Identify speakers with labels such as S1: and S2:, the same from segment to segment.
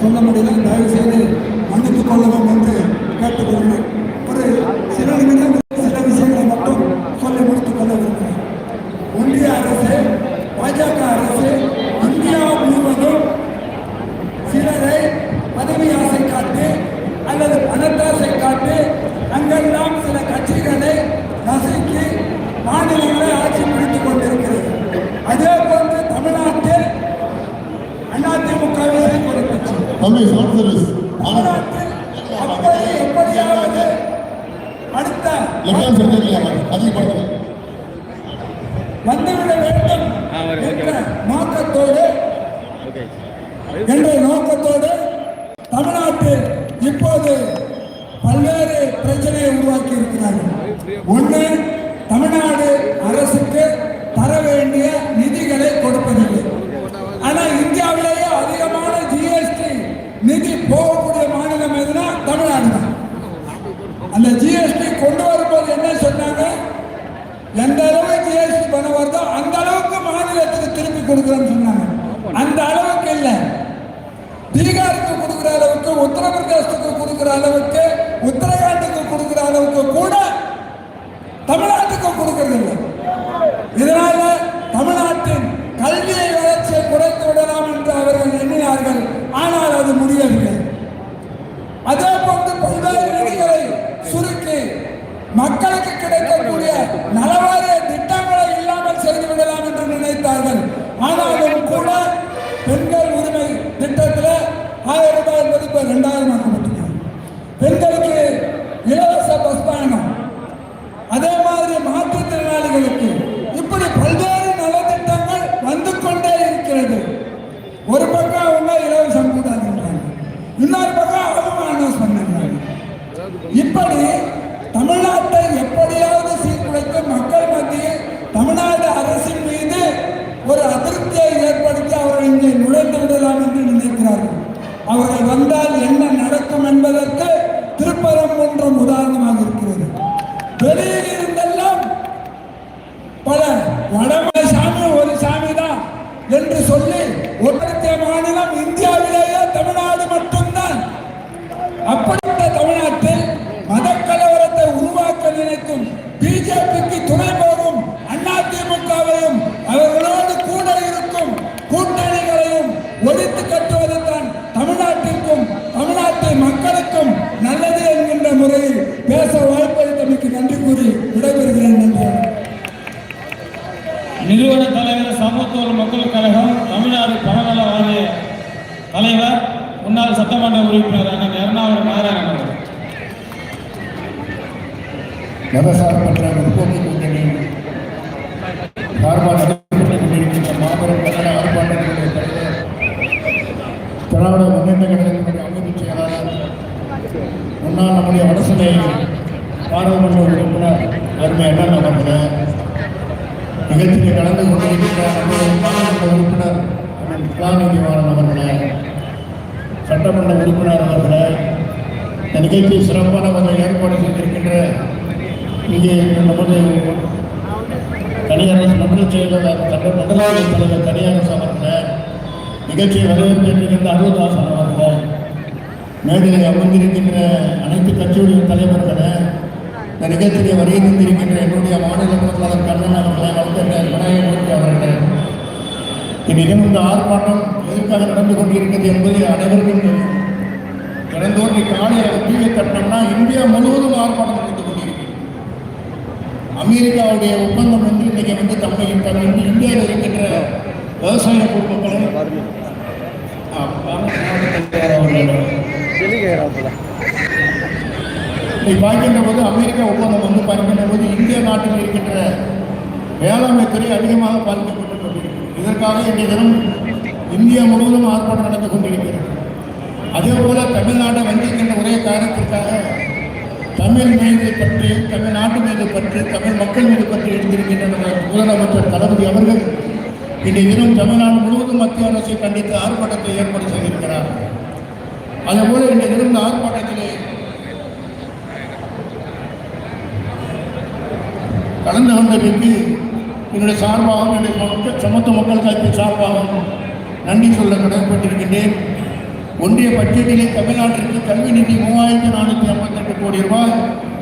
S1: சொல்ல முடியல தயவு செய்து மன்னித்துக் கொள்ளவும் என்று கேட்டுக்கொள்கிறேன். ஒரு சில நிமிடங்கள் சில விஷயங்களை மட்டும் சொல்லி முடித்துக் கொள்ள விரும்புகிறேன். ஒன்றிய அரசு பாஜக அரசு இந்தியா முழுவதும் சிலரை பதவி ஆசை காட்டு அல்லது பணத்தாசை காட்டு அங்கெல்லாம் சில கட்சிகளை நசுக்கி மாநிலங்களை ஆட்சி பிடித்துக் கொண்டிருக்கிறது அதே போன்று தமிழ்நாட்டில் அதிமுகவை ஒரு தமிழ்நாட்டில் அப்படி எப்படியாவது அடுத்த
S2: அதிகப்படுத்தல
S1: வந்துவிட வேண்டும் என்ற நோக்கத்தோடு என்ற நோக்கத்தோடு தமிழ்நாட்டில் இப்போது பல்வேறு பிரச்சனையை உருவாக்கி இருக்கிறார்கள் ஒன்று தமிழ்நாடு அரசுக்கு தர வேண்டிய நிதிகளை கொடுப்பதில்லை ஆனால் இந்தியாவிலேயே அதிகமான ஜிஎஸ்டி நிதி போகக்கூடிய மாநிலம் எதுனா தமிழ்நாடு தான் அந்த ஜிஎஸ்டி கொண்டு வரும்போது என்ன சொன்னாங்க. எந்த அளவு ஜிஎஸ்டி பணம் வருதோ அந்த அளவுக்கு மாநிலத்துக்கு திருப்பி கொடுக்குறேன்னு சொன்னாங்க. அந்த அளவுக்கு இல்லை. பீகாருக்கு கொடுக்குற அளவுக்கு உத்தரப்பிரதேசத்துக்கு கொடுக்குற அளவுக்கு உத்தரகாண்டுக்கு கொடுக்குற அளவுக்கு கூட தமிழ்நாட்டுக்கு கொடுக்கறது இல்லை. இதனால தமிழ்நாட்டின் கல்வியை வளர்ச்சியை குறைத்து விடலாம் என்று அவர்கள் எண்ணினார்கள். ஆனால் அது முடியவில்லை அதே போன்று பல்வேறு நிதிகளை சுருக்கி மக்களுக்கு கிடைக்கக்கூடிய நலவாரிய திட்டங்களை இல்லாமல் செய்து விடலாம் என்று நினைத்தார்கள். ஆனாலும் கூட பெண்கள் உரிமை திட்டத்தில் ஆயிரம் ரூபாய் மதிப்பு ரெண்டாயிரம் மிகவும் உதாரணமாக இருக்கிறது. வெளியில் இருந்தெல்லாம் பல வடமலை சாமி ஒரு சாமி தான் என்று சொல்லி ஒற்றை மாநிலம் இந்தியாவிலேயே தமிழ்நாடு மட்டும்தான் அப்படிப்பட்ட தமிழ்நாட்டில் மதக்கலவரத்தை உருவாக்க நினைக்கும் பிஜேபிக்கு துணை போகும் அதிமுகவையும் அவர்களோடு கூட இருக்கும் கூட்டணிகளையும் ஒழித்து கட்டுவதுதான் தமிழ்நாட்டிற்கும் தமிழ்நாட்டு மக்களுக்கும் நல்லது என்கின்ற முறையில் பேச வாய்ப்பளித்தமைக்கு நன்றி கூறி விடைபெறுகிறேன் நன்றி
S3: நிறுவன தலைவர் சமத்துவ மக்கள் கழகம் தமிழ்நாடு பணநல வாரிய தலைவர் முன்னாள் சட்டமன்ற உறுப்பினர் அண்ணன் எர்ணாகுளம் நாராயணன் அவர்கள்
S2: மதசார்பற்ற முற்போக்கு கூட்டணி சார்பாக நடைபெற்றுக் கொண்டிருக்கின்ற மாபெரும் கட்டண ஆர்ப்பாட்டத்தினுடைய தலைவர் திராவிட முன்னேற்ற கழகத்தினுடைய அமைப்பு செயலாளர் முன்னாள் நம்முடைய வடசனை பாராளுமன்ற உறுப்பினர் அருமை அண்ணன் அவர்களே நிகழ்ச்சியில் கலந்து கொண்டிருக்கின்ற நம்முடைய உறுப்பினர் கலாநிதிவாரன் அவர்களே சட்டமன்ற உறுப்பினர் அவர்களே இந்த நிகழ்ச்சியை சிறப்பான வகையில் ஏற்பாடு செய்திருக்கின்ற இங்கே நமது தனியரசு மண்டல செயலர் சட்ட மண்டலாவை தலைவர் தனியரசு அவர்களே நிகழ்ச்சியை வரவேற்கின்ற அருள்தாசன் அவர்களே மேடையில் அமர்ந்திருக்கின்ற அனைத்து கட்சியுடைய தலைவர்களே இந்த நிகழ்ச்சியை வருகை தந்திருக்கின்ற என்னுடைய மாநில பொருளாளர் கண்ணன் அவர்களே வளர்த்த விநாயகமூர்த்தி அவர்களே இந்நிகழ்வு இந்த ஆர்ப்பாட்டம் எதற்காக நடந்து கொண்டிருக்கிறது என்பது அனைவருக்கும் தெரியும். தினந்தோறும் காலை தீயை தட்டினோம்னா இந்தியா முழுவதும் ஆர்ப்பாட்டம் நடந்து அமெரிக்காவுடைய ஒப்பந்தம் வந்து இன்றைக்கு வந்து தமிழகம் தமிழ் இந்தியாவில் இருக்கின்ற விவசாய குடும்பங்களும் பார்க்கின்ற போது அமெரிக்கா ஒப்பந்தம் வந்து பார்க்கின்ற போது இந்திய நாட்டில் இருக்கின்ற வேளாண்மை துறை அதிகமாக பாதிக்கப்பட்டு கொண்டிருக்கிறது இதற்காக இன்றைய தினம் இந்தியா முழுவதும் ஆர்ப்பாட்டம் நடந்து கொண்டிருக்கிறது. அதே போல தமிழ்நாட்டை வந்திருக்கின்ற ஒரே காரணத்திற்காக தமிழ் மீது பற்றி தமிழ் நாட்டு மீது பற்றி தமிழ் மக்கள் மீது பற்றி எழுந்திருக்கின்ற முதலமைச்சர் தளபதி அவர்கள் இன்றைய தினம் தமிழ்நாடு முழுவதும் மத்திய அரசை கண்டித்து ஆர்ப்பாட்டத்தை ஏற்பாடு செய்திருக்கிறார். அதேபோல இன்றைய தினம் இந்த ஆர்ப்பாட்டத்திலே கலந்து கொண்டதற்கு என்னுடைய சார்பாகவும் என்னுடைய மக்கள் சமத்துவ மக்கள் கட்சி சார்பாகவும் நன்றி சொல்ல கடமைப்பட்டிருக்கின்றேன் ஒன்றிய பட்ஜெட்டிலே தமிழ்நாட்டிற்கு கல்வி நிதி மூவாயிரத்தி நானூற்றி ஐம்பத்தெட்டு கோடி ரூபாய்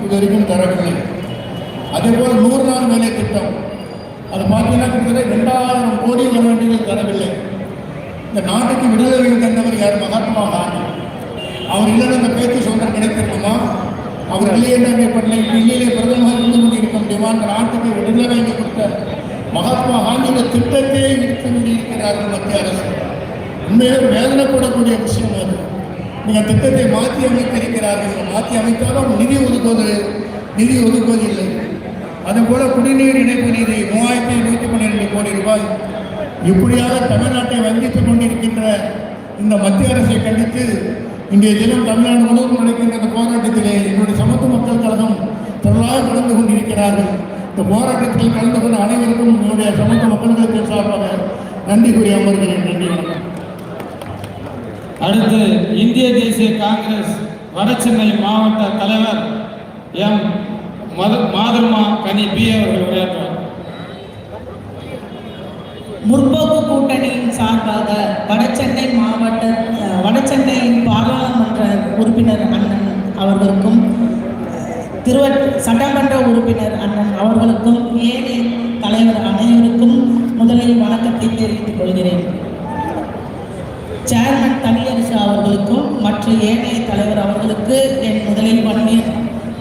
S2: இதுவரைக்கும் தரவில்லை. அதேபோல் நூறு நாள் வேலை திட்டம். அது பார்த்தீங்கன்னா கிட்டத்தட்ட ரெண்டாயிரம் கோடி வர வேண்டியது தரவில்லை. இந்த நாட்டுக்கு விடுதலை தந்தவர் யார்? மகாத்மா காந்தி. அவர் இல்லைன்னு அந்த பேச்சு சொந்தம் கிடைத்திருக்குமா அவர் இல்லையே என்ன பண்ணல இல்லையிலே பிரதமர் இருந்து கொண்டிருக்க முடியுமா அந்த நாட்டுக்கு விடுதலை வாங்கி கொடுத்த மகாத்மா காந்தியோட திட்டத்தை இழுத்து முடியிருக்கிறார்கள் மத்திய அரசு. உண்மையிலே வேதனைப்படக்கூடிய விஷயம் அது. நீங்கள் திட்டத்தை மாற்றி அமைத்திருக்கிறார்கள். மாற்றி அமைத்தாலும் நிதி ஒதுக்குவது நிதி ஒதுக்குவதில்லை அதுபோல குடிநீர் இணைப்பு நிதி மூவாயிரத்தி நூற்றி பன்னிரெண்டு கோடி ரூபாய் இப்படியாக தமிழ்நாட்டை வங்கித்துக் கொண்டிருக்கின்ற இந்த மத்திய அரசை கண்டித்து இன்றைய தினம் தமிழ்நாடு முழுவதும் நடக்கின்ற இந்த போராட்டத்திலே எங்களுடைய சமத்து மக்கள் கழகம் தொடராக கலந்து கொண்டிருக்கிறார்கள். இந்த போராட்டத்தில் கலந்து கொண்ட அனைவருக்கும் என்னுடைய சமத்து மக்களுக்கு சார்பாக நன்றி கூறி அமர்கிறேன். நன்றி வணக்கம்.
S3: அடுத்து இந்திய தேசிய காங்கிரஸ் வடசென்னை மாவட்ட தலைவர் எம். மாதர்மா கனி பி. அவர்கள் உரையாற்றுவார்.
S4: முற்போக்கு கூட்டணியின் சார்பாக வடசென்னை மாவட்ட வடசென்னையின் பாராளுமன்ற உறுப்பினர் அண்ணன் அவர்களுக்கும் திருவ சட்டமன்ற உறுப்பினர் அண்ணன் அவர்களுக்கும் ஏனைய தலைவர் அனைவருக்கும் முதலில் வணக்கத்தை தெரிவித்துக் கொள்கிறேன். சேர்மன் தமிழரசு அவர்களுக்கும் மற்ற ஏனைய தலைவர் அவர்களுக்கு என் முதலில் வணங்கி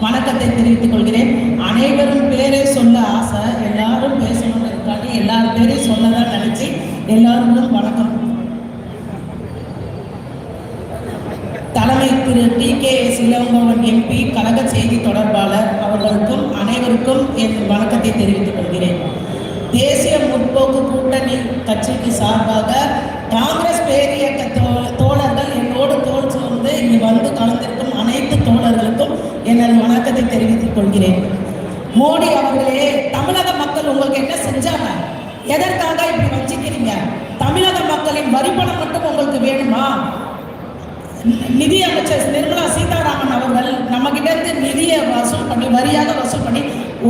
S4: வணக்கத்தை தெரிவித்துக் கொள்கிறேன். அனைவரும் பேரே சொல்ல ஆசை எல்லாரும் பேசணும்னு இருக்காங்க. எல்லாரும் பேரையும் சொல்லதான் நினைச்சு எல்லாருக்கும் வணக்கம். தலைமை திரு டி கே எஸ் எம்பி கழக செய்தி தொடர்பாளர் அவர்களுக்கும் அனைவருக்கும் என் வணக்கத்தை தெரிவித்துக் கொள்கிறேன். தேசிய முற்போக்கு கூட்டணி கட்சிக்கு சார்பாக கொள்கிறேன் மோடி அவர்களே தமிழக மக்கள் உங்களுக்கு என்ன செஞ்சாங்க? எதற்காக இப்படி வச்சுக்கிறீங்க தமிழக மக்களின் வரிப்பணம் மட்டும் உங்களுக்கு வேணுமா? நிதி அமைச்சர் நிர்மலா சீதாராமன் அவர்கள் நம்ம கிட்ட இருந்து நிதியை வசூல் பண்ணி வரியாக வசூல் பண்ணி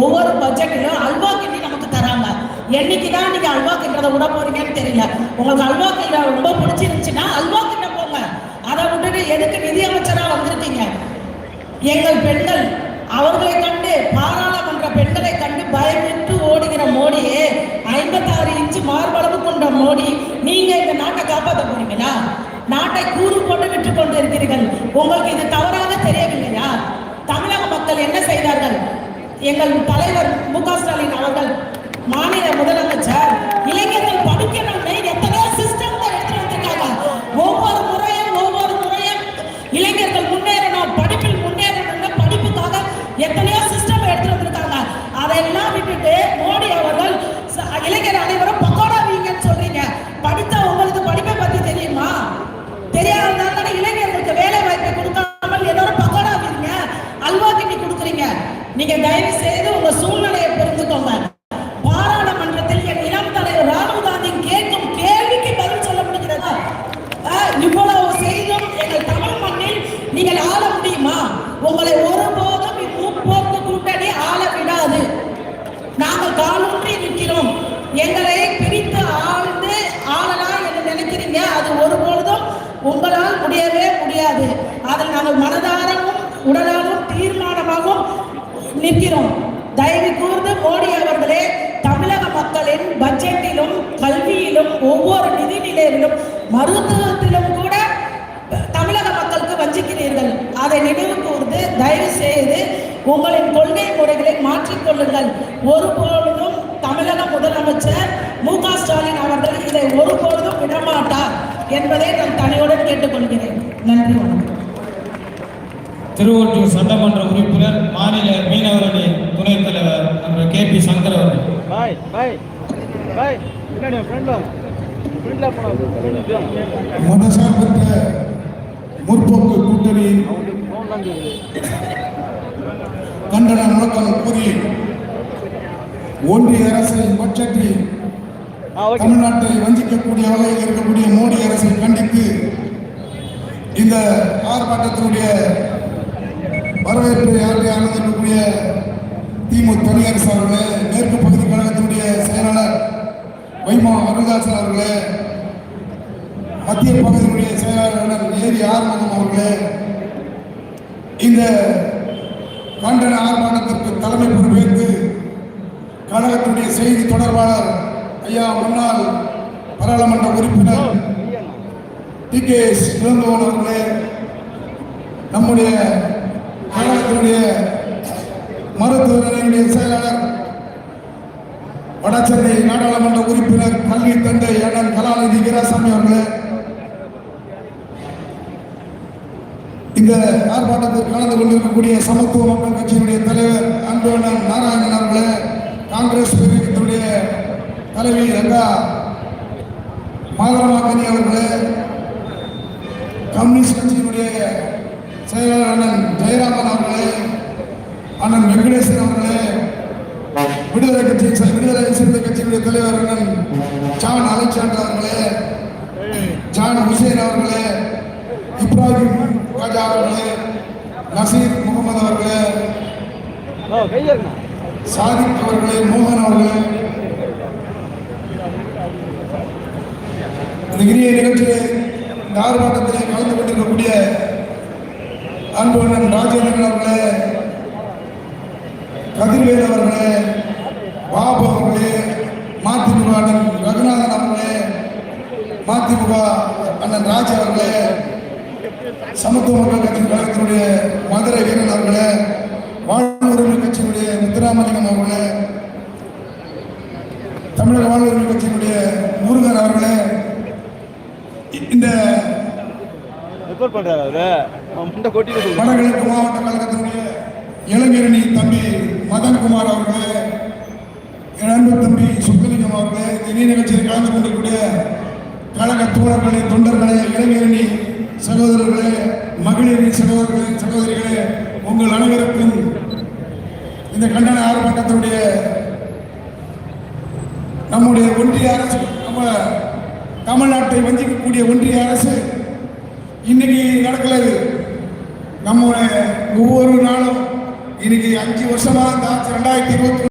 S4: ஒவ்வொரு பட்ஜெட்டிலும் அல்வா கிண்டி நமக்கு தராங்க. என்னைக்கு தான் நீங்க அல்வா கிண்டதை விட போறீங்கன்னு தெரியல. உங்களுக்கு அல்வா கிண்ட ரொம்ப பிடிச்சிருந்துச்சுன்னா அல்வா கிண்ட போங்க. அதை விட்டுட்டு எதுக்கு நிதி அமைச்சரா வந்திருக்கீங்க? எங்கள் பெண்கள் அவர்களை கண்டு பாராளுமன்ற பெண்களை கண்டு பயமிட்டு ஓடுகிற மோடியே ஐம்பத்தாறு இன்ச்சு மார்பளவு கொண்ட மோடி நீங்க இந்த நாட்டை காப்பாற்ற போறீங்களா? நாட்டை கூறு போட்டு விட்டு கொண்டு இருக்கிறீர்கள் உங்களுக்கு இது தவறாக தெரியவில்லையா? தமிழக மக்கள் என்ன செய்தார்கள்? எங்கள் தலைவர் மு க ஸ்டாலின் அவர்கள் மாநில முதலமைச்சர் இளைஞர்கள் விட்டுட்டு மோடி அவர்கள் இளைஞர் அனைவரும் பக்கோடா வீங்கன்னு சொல்றீங்க. படித்த உங்களுக்கு படிப்பை பத்தி தெரியுமா? தெரியாததால தானே இளைஞர்களுக்கு வேலை வாய்ப்பை கொடுக்காமல் எல்லாரும் பக்கோடா வீங்க அல்வா கிண்டி கொடுக்குறீங்க. நீங்க தயவு செய்து உங்க சூழ்நிலை புரிஞ்சுக்கோங்க பாராளுமன்றத்தில் என் இளம் தலைவர் ராகுல் காந்தி கேட்கும் கேள்விக்கு பதில் சொல்ல முடிகிறதா ஆஹ், இவ்வளவு செய்தும் எங்கள் தமிழ் மண்ணில் நீங்கள் ஆள முடியுமா உங்களை ஒருபோதும் முற்போக்கு கூட்டணி ஆள விடாது நாங்கள் காலூன்றி நிற்கிறோம் எங்களை பிரித்து ஆழ்ந்து ஆளலாம் என்று நினைக்கிறீங்க அது ஒருபொழுதும் உங்களால் முடியவே முடியாது அதில் நாங்கள் மனதாரமும் உடலாலும் தீர்மானமாகவும் நிற்கிறோம் தயவு கூர்ந்து மோடி அவர்களே தமிழக மக்களின் பட்ஜெட்டிலும் கல்வியிலும் ஒவ்வொரு நிதி நிலையிலும் மருத்துவத்திலும் கூட தமிழக மக்களுக்கு வஞ்சிக்கிறீர்கள். அதை நினைவு கூர்ந்து தயவு செய்து உங்களின் கொள்கை முறைகளை மாற்றிக்கொள்ளுங்கள் ஒருபொழுதும் தமிழக முதலமைச்சர் மு க ஸ்டாலின் அவர்கள் இதை ஒருபொழுதும் விடமாட்டார் என்பதை நான் தனியுடன் கேட்டுக்கொள்கிறேன். நன்றி வணக்கம்.
S3: திருவொற்றூர் சட்டமன்ற உறுப்பினர் மாநில மீனவர் அணி துணைத் தலைவர் கே பி சங்கர் அவர்கள்.
S5: பாய்
S1: மதசார்பற்ற முற்போக்கு கூட்டணியின் கண்டன முழக்கம் கூறி ஒன்றிய அரசை பட்ஜெட்டில் தமிழ்நாட்டை வஞ்சிக்கக்கூடிய வகையில் இருக்கக்கூடிய மோடி அரசை கண்டித்து இந்த ஆர்ப்பாட்டத்தினுடைய வரவேற்பை ஆற்றி அமர்ந்திருக்கக்கூடிய திமுக தனியரசு அவர்களே மேற்கு பகுதி கழகத்தினுடைய வைமா அருதாசன் அவர்களே
S5: மத்திய பகுதியினுடைய செயலாளர் ஏரி ஆர்மகம் அவர்களே இந்த கண்டன ஆர்ப்பாட்டத்திற்கு தலைமை பொறுப்பேற்று கழகத்தினுடைய செய்தி தொடர்பாளர் ஐயா முன்னாள் பாராளுமன்ற உறுப்பினர் டி கே எஸ் இளந்தோன் அவர்களே நம்முடைய கழகத்தினுடைய மருத்துவர்களுடைய செயலாளர் வடசென்னை நாடாளுமன்ற உறுப்பினர் கல்வி தந்தை அண்ணன் கலாநிதி வீராசாமி அவர்களே இந்த ஆர்ப்பாட்டத்தில் கலந்து கொண்டிருக்கக்கூடிய சமத்துவ மக்கள் கட்சியினுடைய தலைவர் அன்புண்ணன் நாராயணன் அவர்களே காங்கிரஸ் பிரிவினுடைய தலைவி அக்கா மாதரமா கனி அவர்களே கம்யூனிஸ்ட் கட்சியினுடைய செயலாளர் அண்ணன் ஜெயராமன் அவர்களே அண்ணன் வெங்கடேசன் அவர்களே விடுதலை கட்சி விடுதலை சிறுத்தை கட்சியினுடைய தலைவர் அண்ணன் ஜான் அலெக்சாண்டர் அவர்களே ஜான் ஹுசேன் அவர்களே இப்ராஹிம் ராஜா அவர்களே நசீர் முகமது அவர்களே சாதிக் அவர்களே மோகன் அவர்களே. இந்த இனிய நிகழ்ச்சியை இந்த ஆர்ப்பாட்டத்திலே கலந்து கொண்டிருக்கக்கூடிய அன்பு அண்ணன் ராஜேந்திரன் அவர்களே கதிர்வேல் அவர்களே பாபு அவர்களே மதிமுக அண்ணன் ரகுநாதன் அவர்களே மதிமுக அண்ணன் ராஜ் அவர்களே சமத்துவ மக்கள் கட்சி கழகத்தினுடைய மதுரை வீரன் அவர்களே வாழ்வுரிமை கட்சியினுடைய முத்துராமலிங்கம் அவர்களே தமிழக வாழ்வுரிமை கட்சியினுடைய முருகன் அவர்களே இந்த வடகிழக்கு மாவட்ட கழகத்தினுடைய இளைஞரணி தம்பி மதன்குமார் அவர்களே அன்பு தம்பி சுப்பலிங்கம் அவர்களே இணை நிகழ்ச்சியில் கலந்து கொண்டிருக்கூடிய கழக தோழர்களே தொண்டர்களே இளைஞரணி சகோதரர்களே மகளிரணி சகோதரர்களே சகோதரிகளே உங்கள் அனைவருக்கும் இந்த கண்டன ஆர்ப்பாட்டத்தினுடைய நம்முடைய ஒன்றிய அரசு நம்ம தமிழ்நாட்டை வஞ்சிக்கக்கூடிய ஒன்றிய அரசு